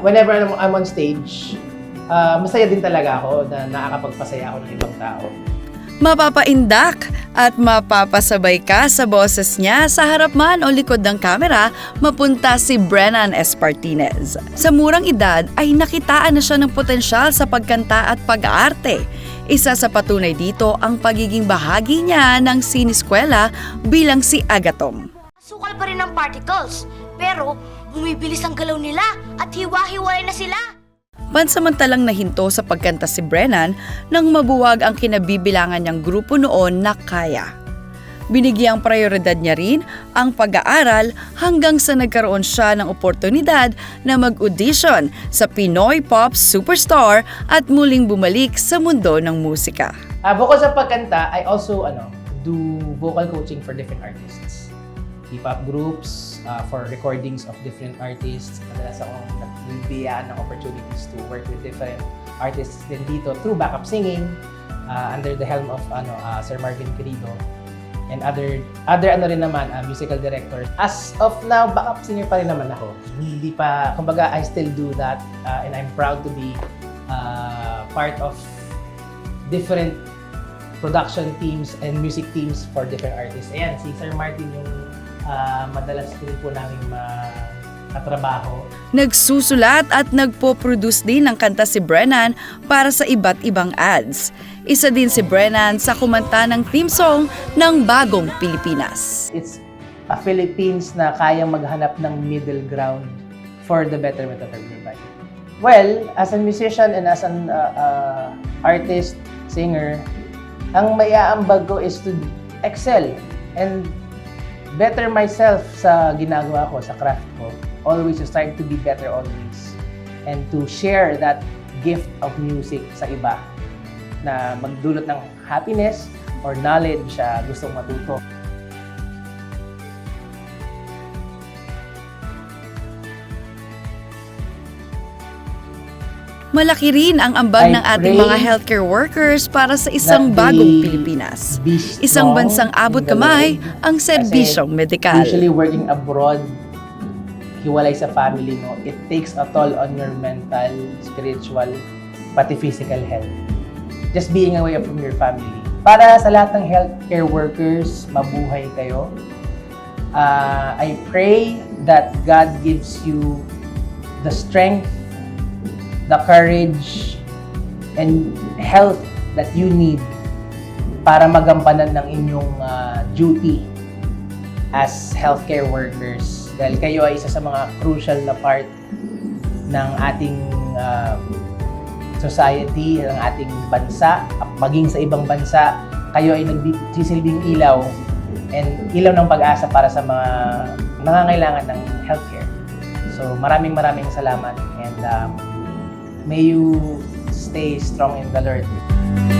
whenever I'm, I'm on stage, ah, masaya din talaga ako na nakakapagpasaya ako ng ibang tao. Mapapaindak at mapapasabay ka sa boses niya sa harap man o likod ng kamera, mapunta si Brennan Espartinez. Sa murang edad ay nakitaan na siya ng potensyal sa pagkanta at pag-aarte. Isa sa patunay dito ang pagiging bahagi niya ng siniskwela bilang si Agatom. Sukal pa rin ang particles, pero bumibilis ang galaw nila at hiwa-hiwalay na sila. Pansamantalang nahinto sa pagkanta si Brennan nang mabuwag ang kinabibilangan niyang grupo noon na kaya. Binigyang prioridad niya rin ang pag-aaral hanggang sa nagkaroon siya ng oportunidad na mag-audition sa Pinoy Pop Superstar at muling bumalik sa mundo ng musika. Ah, bukod sa pagkanta, I also ano, do vocal coaching for different artists. Hip-hop groups, ah, for recordings of different artists. Madalas akong nagbibiyaan ng opportunities to work with different artists din dito through backup singing ah, under the helm of ano ah, Sir Marvin Querido and other other ano rin naman ah, musical directors. As of now, backup singer pa rin naman ako. Hindi pa, kumbaga I still do that ah, and I'm proud to be ah, part of different production teams and music teams for different artists. Ayan, si Sir Martin yung ah, madalas din po namin makatrabaho. Nagsusulat at nagpo-produce din ng kanta si Brennan para sa iba't ibang ads. Isa din si Brennan sa kumanta ng theme song ng Bagong Pilipinas. It's a Philippines na kayang maghanap ng middle ground for the betterment of everybody. Well, as a musician and as an uh, uh, artist, singer, ang maiaambag ko is to excel and better myself sa ginagawa ko, sa craft ko. Always to strive to be better always. And to share that gift of music sa iba na magdulot ng happiness or knowledge sa gustong matuto. Malaki rin ang ambag ng ating mga healthcare workers para sa isang bagong Pilipinas. Isang bansang abot kamay ang serbisyong medikal. Usually working abroad, hiwalay sa family mo, it takes a toll on your mental, spiritual, pati physical health. Just being away from your family. Para sa lahat ng healthcare workers, mabuhay kayo. Uh, I pray that God gives you the strength, the courage, and health that you need para magampanan ng inyong ah, duty as healthcare workers dahil kayo ay isa sa mga crucial na part ng ating uh, society, ng ating bansa, maging sa ibang bansa, kayo ay nagsisilbing ilaw and ilaw ng pag-asa para sa mga nangangailangan ng healthcare. So maraming maraming salamat and um, may you stay strong in the Lord.